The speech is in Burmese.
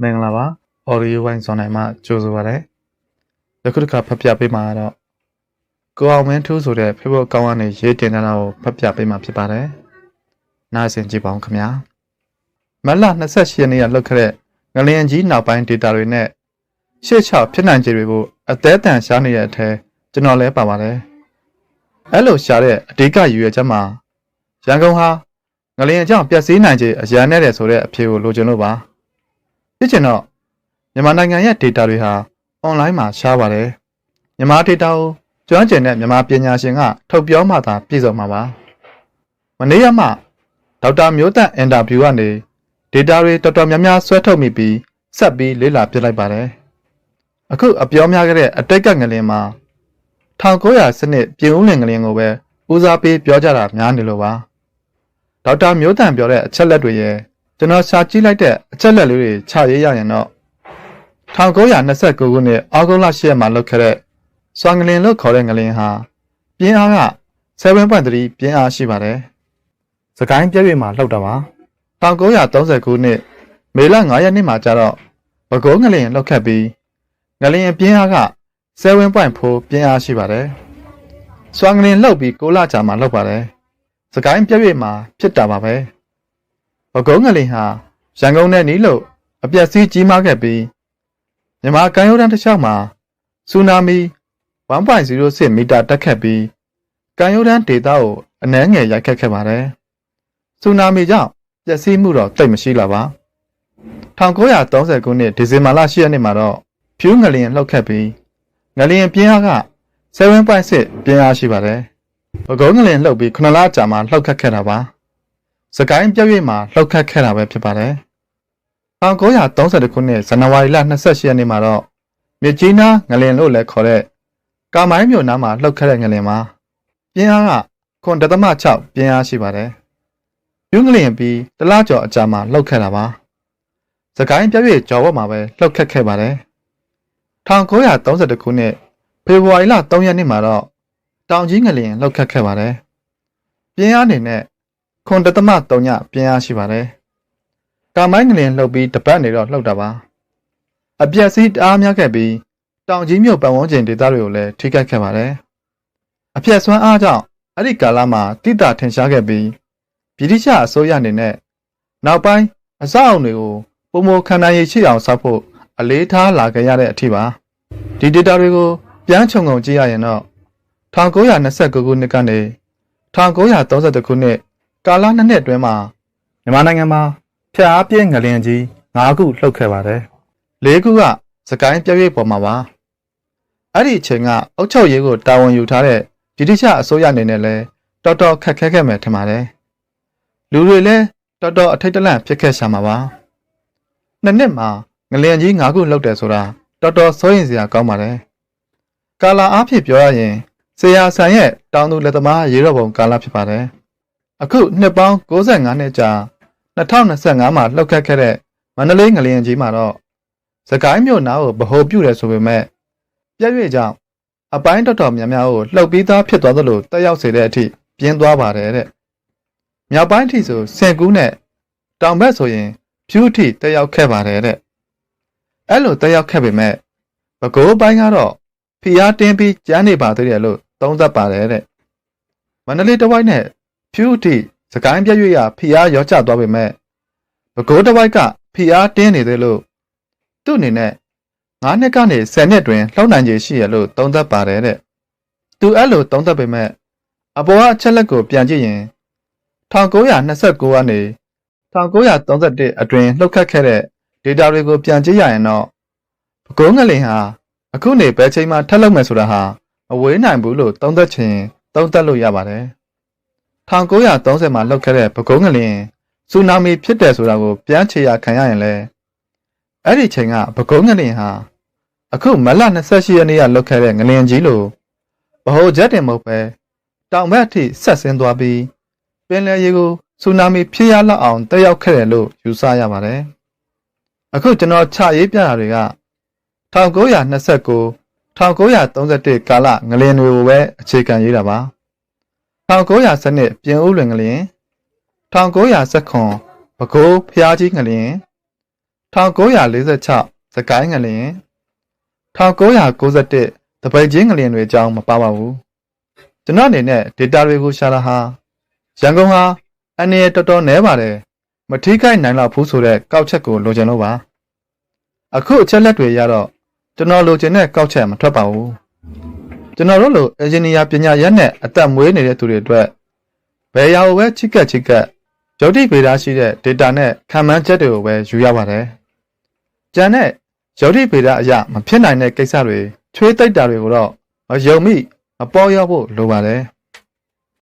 မင်္ဂလာပါ audio wine ဆောင်နိုင်မှာကြိုဆိုပါရစေယခုတစ်ခါဖတ်ပြပေးမှာကတော့ကိုအောင်မင်းထူးဆိုတဲ့ Facebook ကောင်းကနေရေးတင်ထားတာကိုဖတ်ပြပေးမှာဖြစ်ပါတယ်နားဆင်ကြည့်ပါဦးခင်ဗျာမတ်လ28ရက်နေ့ကလှုပ်ခဲ့တဲ့ငလျင်ကြီးနောက်ပိုင်း data တွေနဲ့ရှေ့ချောက်ဖြစ်နိုင်ခြေတွေကိုအသေးအတန်ရှားနေတဲ့အထက်ကျွန်တော်လည်းပါပါတယ်အဲ့လိုရှားတဲ့အဓိကရည်ရွယ်ချက်မှာရန်ကုန်ဟာငလျင်အကြောင်းပျက်စီးနိုင်ခြေအရန်နဲ့တယ်ဆိုတဲ့အဖြေကိုလိုချင်လို့ပါ ဖြစ်ချင်တော့မြန်မာနိုင်ငံရဲ့ data တွေဟာ online မှာရှားပါတယ်မြန်မာ data ကိုကျွမ်းကျင်တဲ့မြန်မာပညာရှင်ကထုတ်ပြောမှသာပြည့်စုံမှာပါမနေ့ကမှဒေါက်တာမျိုးသက်အင်တာဗျူးကနေ data တွေတော်တော်များများဆွဲထုတ်မိပြီးဆက်ပြီးလေ့လာပြလိုက်ပါတယ်အခုအပြောများခဲ့တဲ့အတိတ်ကငလင်မှာ1900စနစ်ပြင်ဦးလင်ငလင်ကိုပဲဦးစားပေးပြောကြတာများနေလို့ပါဒေါက်တာမျိုးတန်ပြောတဲ့အချက်လက်တွေရဲ့ ကျွန်တော်ရှာကြည့်လိုက်တဲ့အချက်လက်လေးတွေခြရေးရရင်တော့1929ခုနှစ်အောက်တိုဘာ10ရက်မှာလုပ်ခဲ့တဲ့စွမ်ငလင်လို့ခေါ်တဲ့ငလင်ဟာပြင်းအားက7.3ပြင်းအားရှိပါတယ်။စကိုင်းပြည့်ရွေမှာလှုပ်တာပါ1930ခုနှစ်မေလ9ရက်နေ့မှာကျတော့ဘကိုးငလင်လှုပ်ခတ်ပြီးငလင်ပြင်းအားက7.4ပြင်းအားရှိပါတယ်။စွမ်ငလင်လှုပ်ပြီး6လကြာမှလှုပ်ပါတယ်။စကိုင်းပြည့်ရွေမှာဖြစ်တာပါပဲ။ ဘကုံးငလင်ဟာရန်ကုန်နဲ့နီးလို့အပြက်စီးကြီးမားခဲ့ပြီးမြန်မာကမ်းရိုးတန်းတစ်လျှောက်မှာဆူနာမီ1.06မီတာတက်ခတ်ပြီးကမ်းရိုးတန်းဒေသကိုအနှဲငယ်ရိုက်ခတ်ခဲ့ပါတယ်။ဆူနာမီကြောင့်ပျက်စီးမှုတော့တိတ်မရှိလာပါ။1930ခုနှစ်ဒီဇင်ဘာလ10ရက်နေ့မှာတော့ဖြူးငလျင်လှုပ်ခတ်ပြီးငလျင်ပြင်းအားက7.6ပြင်းအားရှိပါတယ်။ဘကုံးငလျင်လှုပ်ပြီး9လကြာမှလှုပ်ခတ်ခဲ့တာပါ။ စကိုင်းပြည့်ရွေ့မှာလှုပ်ခတ်ခဲ့တာပဲဖြစ်ပါတယ်။1932ခုနှစ်ဇန်နဝါရီလ28ရက်နေ့မှာတော့မြစ်ကြီးနားငလင်လို့လည်းခေါ်တဲ့ကာမိုင်းမြို့နားမှာလှုပ်ခတ်တဲ့ငလင်မှာပြင်းအားက9.6ပြင်းအားရှိပါတယ်။ပြုံးငလင်ပြီးတလားကျော်အကြာမှာလှုပ်ခတ်တာပါ။စကိုင်းပြည့်ရွေ့ကျော်ဘက်မှာပဲလှုပ်ခတ်ခဲ့ပါတယ်။1932ခုနှစ်ဖေဖော်ဝါရီလ3ရက်နေ့မှာတော့တောင်ကြီးငလင်လှုပ်ခတ်ခဲ့ပါတယ်။ပြင်းအားအနေနဲ့ ခွန်တသမ3ညပြင်းအားရှိပါတယ်။ကာမိုင်းငလင်လှုပ်ပြီးတပတ်နေတော့လှုပ်တာပါ။အပြက်စီးတအားများခဲ့ပြီးတောင်ကြီးမြို့ပတ်ဝန်းကျင်ဒေသတွေကိုလည်းထိခိုက်ခဲ့ပါတယ်။အပြက်ဆွမ်းအားကြောင့်အဲ့ဒီကာလမှာတိတာထင်ရှားခဲ့ပြီးဗြိတိရှအစိုးရအနေနဲ့နောက်ပိုင်းအဆောက်အုံတွေကိုပုံမခံနိုင်ရရှိအောင်ဆောက်ဖို့အလေးထားလာခဲ့ရတဲ့အထိပါ။ဒီဒေတာတွေကိုပြန်ခြုံငုံကြည့်ရရင်တော့1929ခုနှစ်ကနေ1932ခုနှစ် ကာလနှစ်နှစ်အတွင်းမှာမြန်မာနိုင်ငံမှာဖျားပြင်းငလျင်ကြီး၅ခုလှုပ်ခဲ့ပါတယ်။၄ခုကစကိုင်းပြည့်ပြည့်ပေါ်မှာပါ။အဲ့ဒီအချိန်ကအုတ်ချုပ်ရေးကိုတာဝန်ယူထားတဲ့ဗြိတိရှအစိုးရအနေနဲ့လည်းတော်တော်ခက်ခဲခဲ့မယ်ထင်ပါတယ်။လူတွေလည်းတော်တော်အထိတ်တလန့်ဖြစ်ခဲ့ရှာမှာပါ။နှစ်နှစ်မှာငလျင်ကြီး၅ခုလှုပ်တယ်ဆိုတာတော်တော်စိုးရင်စရာကောင်းပါတယ်။ကာလာအားဖြင့်ပြောရရင်ဆရာဆန်ရဲ့တောင်သူလက်သမားရေရော့ပုံကာလဖြစ်ပါတယ်။ အခုနှစ်ပေါင်း65နှစ်ကြာ2025မှာလှုပ်ခတ်ခဲ့တဲ့မန္တလေးငလျင်ကြီးမှာတော့စကိုင်းမြို့နားကိုဗဟိုပြုတယ်ဆိုပေမဲ့ပြည့်ရွေ့ကြောင့်အပိုင်းတော်တော်များများကိုလှုပ်ပြီးသားဖြစ်သွားသလိုတက်ရောက်စေတဲ့အထိပြင်းသွားပါတယ်တဲ့မြောက်ပိုင်းထိဆိုစင်ကူးနဲ့တောင်ဘက်ဆိုရင်ဖြူးထိတက်ရောက်ခဲ့ပါတယ်တဲ့အဲ့လိုတက်ရောက်ခဲ့ပေမဲ့ဘကိုးပိုင်းကတော့ဖီအားတင်းပြီးကျန်းနေပါသေးတယ်လို့သုံးသပ်ပါတယ်တဲ့မန္တလေးတစ်ဝိုက်နဲ့ ဖြူအထိစကိုင်းပြည့်ရွေ့ရဖီအားရောကျသွားပေမဲ့ဘကိုးတစ်ဝိုက်ကဖီအားတင်းနေသေးလို့သူ့အနေနဲ့9နှစ်ကနေ10နှစ်တွင်လှောက်နိုင်ခြေရှိရလို့သုံးသပ်ပါတယ်တဲ့သူအဲ့လိုသုံးသပ်ပေမဲ့အပေါ်ကအချက်လက်ကိုပြန်ကြည့်ရင်1929ကနေ1931အတွင်းလှုပ်ခတ်ခဲ့တဲ့ data တွေကိုပြန်ကြည့်ရရင်တော့ဘကိုးငလင်ဟာအခုနေဘယ်ချိန်မှထက်လောက်မယ်ဆိုတာဟာမဝေးနိုင်ဘူးလို့သုံးသပ်ချင်သုံးသပ်လို့ရပါတယ် 1930မှာလှုပ်ခဲ့တဲ့ပကုံးငလျင်ဆူနာမီဖြစ်တယ်ဆိုတာကိုပြန်ချေရခံရရင်လဲအဲ့ဒီချိန်ကပကုံးငလျင်ဟာအခုမလ28ရက်နေ့ကလှုပ်ခဲ့တဲ့ငလျင်ကြီးလိုဗဟိုချက်တင်မဟုတ်ပဲတောင်ဘက်အထိဆက်ဆင်းသွားပြီးပင်လယ်ရေကိုဆူနာမီဖြစ်ရလောက်အောင်တက်ရောက်ခဲ့တယ်လို့ယူဆရပါတယ်အခုကျွန်တော်ခြရေးပြတာတွေက1929 1931ကာလငလျင်တွေကိုပဲအခြေခံရေးတာပါ 1900စနစ်ပြင်ဦးလွင်ငလျင်1919ပကိုးဖျားကြီးငလျင်1946စကိုင်းငလျင်1991တပိတ်ချင်းငလျင်တွေအကြောင်းမပါပါဘူးကျွန်တော်အနေနဲ့ data တွေကိုရှာတာဟာရန်ကုန်ဟာအနေရတော်တော်နဲပါတယ်မထိခိုက်နိုင်တော့ဘူးဆိုတဲ့ကောက်ချက်ကိုလိုချင်လို့ပါအခုအချက်လက်တွေရတော့ကျွန်တော်လိုချင်တဲ့ကောက်ချက်မထွက်ပါဘူး ကျွန်တော်တို့လိုအင်ဂျင်နီယာပညာရပ်နဲ့အသက်မွေးနေတဲ့သူတွေအတွက်ဘယ်ရာကိုပဲချိကက်ချိကက်ရုပ်တိပေသားရှိတဲ့ data နဲ့ခံမှန်းချက်တွေကိုပဲယူရပါတယ်ကျန်တဲ့ရုပ်တိပေသားအရာမဖြစ်နိုင်တဲ့ကိစ္စတွေချွေးတိတ်တာတွေကိုတော့မယုံမိမပေါ်ရောက်ဖို့လိုပါတယ်